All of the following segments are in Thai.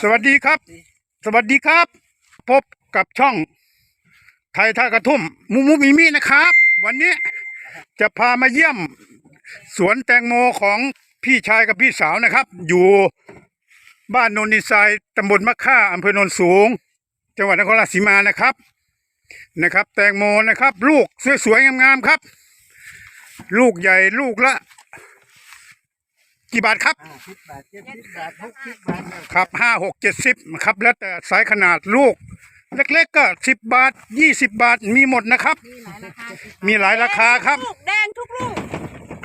สวัสดีครับ สวัสดีครับ พบกับช่อง ไทยท่ากระทุ่มมุมุมีมีนะครับ วันนี้จะพามาเยี่ยม สวนแตงโมของพี่ชายกับพี่สาวนะครับ อยู่บ้านโนนนิไซายตำบลมะค่าอำเภอโนนสูง จังหวัดนครราชสีมานะครับนะครับ แตงโมนะครับ ลูกสวยๆงามๆครับ ลูกใหญ่ลูกละ กี่บาทครับ ห้าสิบบาทเจ็ดสิบบาทหกสิบบาทเนี่ยครับห้าหกเจ็ดสิบครับ แล้วแต่สายขนาดลูก เล็กๆก็สิบบาทยี่สิบบาทมีหมดนะครับมีหลายราคาครับ ลูกแดงทุกลูก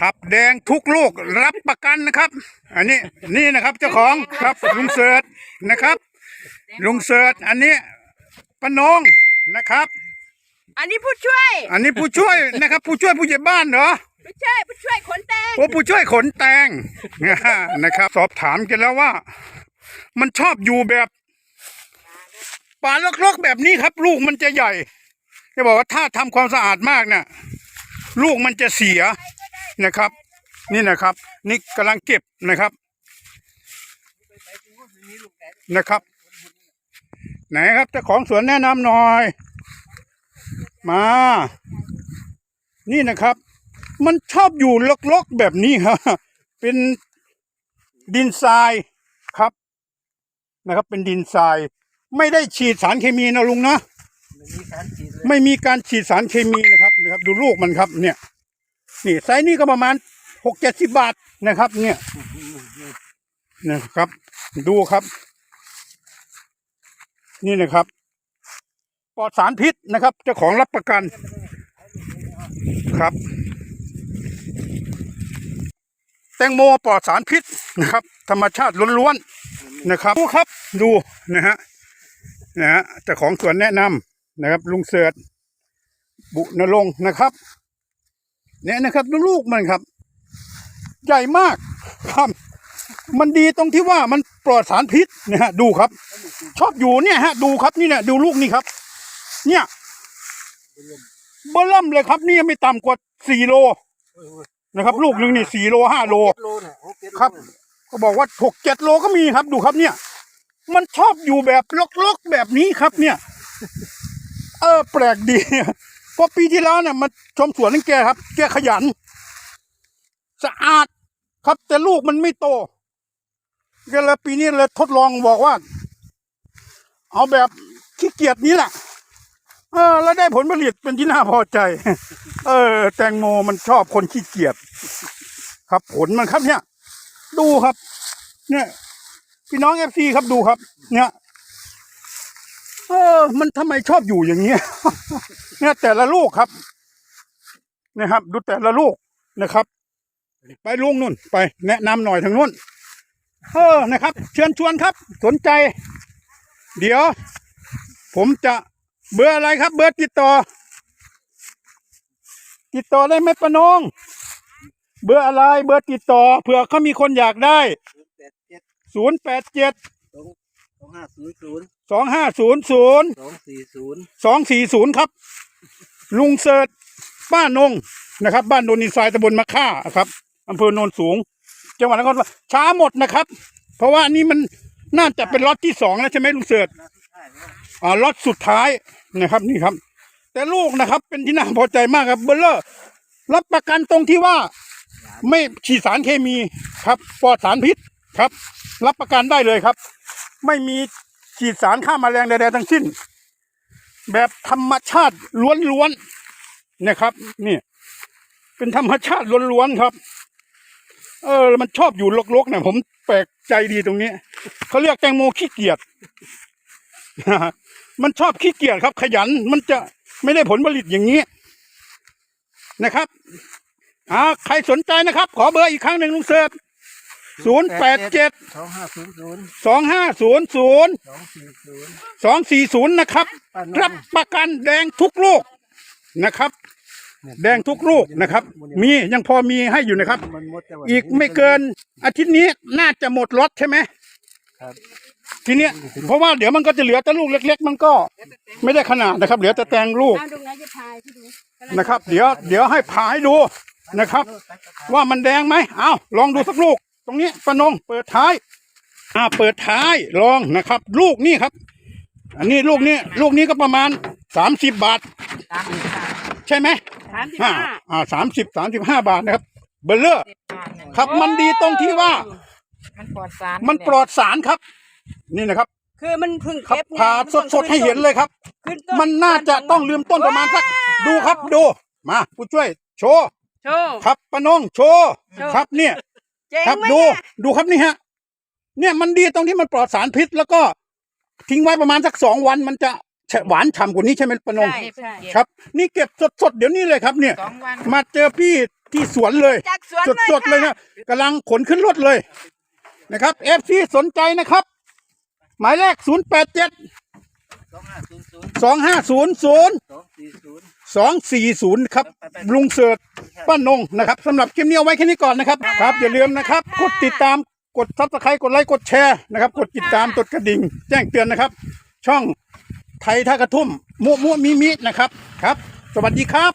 ครับแดงทุกลูกรับประกันนะครับ อันนี้นี่นะครับเจ้าของครับลุงเสิร์ชนะครับ ลุงเสิร์ชอันนี้ป้านงนะครับ อันนี้ผู้ช่วย อันนี้ผู้ช่วยนะครับ ผู้ช่วยผู้ใหญ่บ้านเหรอ ผู้ช่วยผู้ช่วยขนแดงโอ้ผู้ช่วยขนแตงนะครับ สอบถามกันแล้วว่า มันชอบอยู่แบบป่าลกๆแบบนี้ครับ ลูกมันจะใหญ่ จะบอกว่าถ้าทำความสะอาดมากเนี่ยลูกมันจะเสียนะครับ นี่นะครับ นี่กำลังเก็บนะครับนะครับ ไหนครับเจ้าของสวนแนะนำหน่อย มา นี่นะครับ มันชอบอยู่ลกๆแบบนี้ครับเป็นดินทรายครับนะครับ เป็นดินทราย ไม่ได้ฉีดสารเคมีนะลุงนะมันมีสารฉีดเลยไม่มีการฉีดสารเคมีนะครับนะครับ ดูลูกมันครับ เนี่ย นี่ไซส์นี้ก็ประมาณหกเจ็ดสิบบาทนะครับ เนี่ยนะครับ ดูครับ นี่นะครับปลอดสารพิษนะครับเจ้าของรับประกันครับ แตงโมปลอดสารพิษนะครับ ธรรมชาติล้วนๆนะครับดูครับดูนะฮะนะฮะเจ้าของสวนแนะนำนะครับ ลุงเสิร์บุนรงค์นะครับ เนี่ยนะครับดูลูกมันครับ ใหญ่มากครับ มันดีตรงที่ว่ามันปลอดสารพิษนะฮะดูครับ ชอบอยู่เนี่ยฮะ ดูครับนี่เนี่ยดูลูกนี่ครับ เนี่ยเบอร์ล่มเลยครับ นี่ไม่ต่ำกว่าสี่โล นะครับ ลูกหนึ่งนี่สี่โลห้าโลหกเจ็ดโลน่ะหกเจ็ดโลครับน่ะก็บอกว่าหกเจ็ดโลก็มีครับดูครับเนี่ย มันชอบอยู่แบบลกๆแบบนี้ครับ เนี่ย เออ แปลกดีเพราะปีที่แล้วเนี่ยมาชมสวนนั่นแกครับ แกขยัน สะอาดครับแต่ลูกมันไม่โตแกเลยปีนี้เลยทดลองบอกว่า เอาแบบขี้เกียจนี้แหละ เออ แล้วได้ผลผลิตเป็นที่น่าพอใจ เออ แตงโมมันชอบคนขี้เกียจครับผลมันครับเนี่ย ดูครับ เนี่ยพี่น้องเอฟซีครับดูครับ เนี่ยเออ มันทำไมชอบอยู่อย่างเงี้ย เนี่ยแต่ละลูกครับ นะครับ ดูแต่ละลูกนะครับ ไปลุงนู่น ไปแนะนำหน่อยทางนู้นเออนะครับ เชิญชวนครับ สนใจ เดี๋ยว ผมจะ เบอร์อะไรครับ เบอร์ติดต่อ ติดต่อได้ไหมปะนง เบอร์อะไร เบอร์ติดต่อเผื่อเขามีคนอยากได้ศูนย์แปดเจ็ดศูนย์แปดเจ็ดสองสองห้าศูนย์ศูนย์สองห้าศูนย์ศูนย์สองสี่ศูนย์สองสี่ศูนย์ครับ ลุงเสิร์ชบ้านนงนะครับ บ้านโนนนินทรายตำบลมะค่าครับอำเภอโนนสูง จังหวัดนครราชช้าหมดนะครับ เพราะว่าอันนี้มันน่าจะเป็นล็อตที่สองแล้วใช่ไหมลุงเสิร์ชนัดสุดท้ายแล็อตสุดท้ายนะครับนี่ครับ แต่ลูกนะครับ เป็นที่น่าพอใจมากครับเบลเลอร์รับประกันตรงที่ว่า ไม่ฉีดสารเคมีครับปลอดสารพิษครับ รับประกันได้เลยครับ ไม่มีฉีดสารฆ่าแมลงใดๆทั้งสิ้น แบบธรรมชาติล้วนๆนะครับ นี่เป็นธรรมชาติล้วนๆครับ เออ มันชอบอยู่ลกๆเนี่ยผมแปลกใจดีตรงนี้เขาเรียกแตงโมขี้เกียจ มันชอบขี้เกียจครับ ขยันมันจะไม่ได้ผลผลิตอย่างนี้นะครับอ่าใครสนใจนะครับ ขอเบอร์อีกครั้งหนึ่งลุงเสิร์ชศูนย์แปดเจ็ดสองห้าศูนย์ศูนย์สองห้าศูนย์ศูนย์สองสี่ศูนย์สองสี่ศูนย์นะครับ รับประกันแดงทุกลูกนะครับ แดงทุกลูกนะครับ มียังพอมีให้อยู่นะครับ อีกไม่เกินอาทิตย์นี้น่าจะหมดล็อตใช่ไหม ครับ ทีเนี้ยเพราะว่าเดี๋ยวมันก็จะเหลือแต่ลูกเล็ก ๆ มันก็ไม่ได้ขนาดนะครับ เหลือแต่แตงลูกเอาดูนะจะพายที่ดูนะครับ เดี๋ยวเดี๋ยวให้ผ่าให้ดูนะครับ ว่ามันแดงไหมเอาลองดูสักลูก ตรงนี้ปะนงเปิดท้าย อ่าเปิดท้ายลองนะครับ ลูกนี่ครับ อันนี้ลูกนี้ลูกนี้ก็ประมาณสามสิบบาทสามสิบบาทใช่ไหมสามสิบอ่าห้าอ่าสามสิบสามสิบห้าบาทนะครับ เบลเลอร์สิบบาทหนึ่งครับมันดีตรงที่ว่า มันปลอดสารมันปลอดสารครับ นี่นะครับ คือมันเพิ่งครับเก็บไงผ่าสดๆให้เห็นเลยครับ ขึ้ต้มันน่าจะต้องลืมต้นประมาณสักดูครับดูมาผู้ช่วยโชว์โชว์ ครับป้านงโชว์โชว์ ครับเนี่ย เจ๋งครับไหมดูเนี่ยดูครับนี่ฮะ เนี่ยมันดีตรงที่มันปลอดสารพิษ แล้วก็ทิ้งไว้ประมาณสักสองวันมันจะหวานฉ่ำกว่านี้ใช่ไหมป้านงใช่ใช่ครับ นี่เก็บสดๆเดี๋ยวนี้เลยครับ เนี่ย สองวันมาเจอพี่ที่สวนเลย จากสวนสดๆเลยนะกำลังขนขึ้นรถเลย นะครับเอฟซีสนใจนะครับ หมายเลขศูนย์แปดเจ็ดสองห้าศูนย์ศูนย์สองห้าศูนย์ศูนย์สองสี่ศูนย์สองสี่ศูนย์ครับ ลุงเสิร์ชป้านงนะครับสำหรับคลิปนี้เอาไว้แค่นี้ก่อนนะครับครับ อย่าลืมนะครับ กดติดตามกดซับสไครต์กดไลค์กดแชร์นะครับ กดติดตามกดกระดิ่ง แจ้งเตือนนะครับ ช่องไทยท่ากระทุ่มมุมุมิมินะครับครับ สวัสดีครับ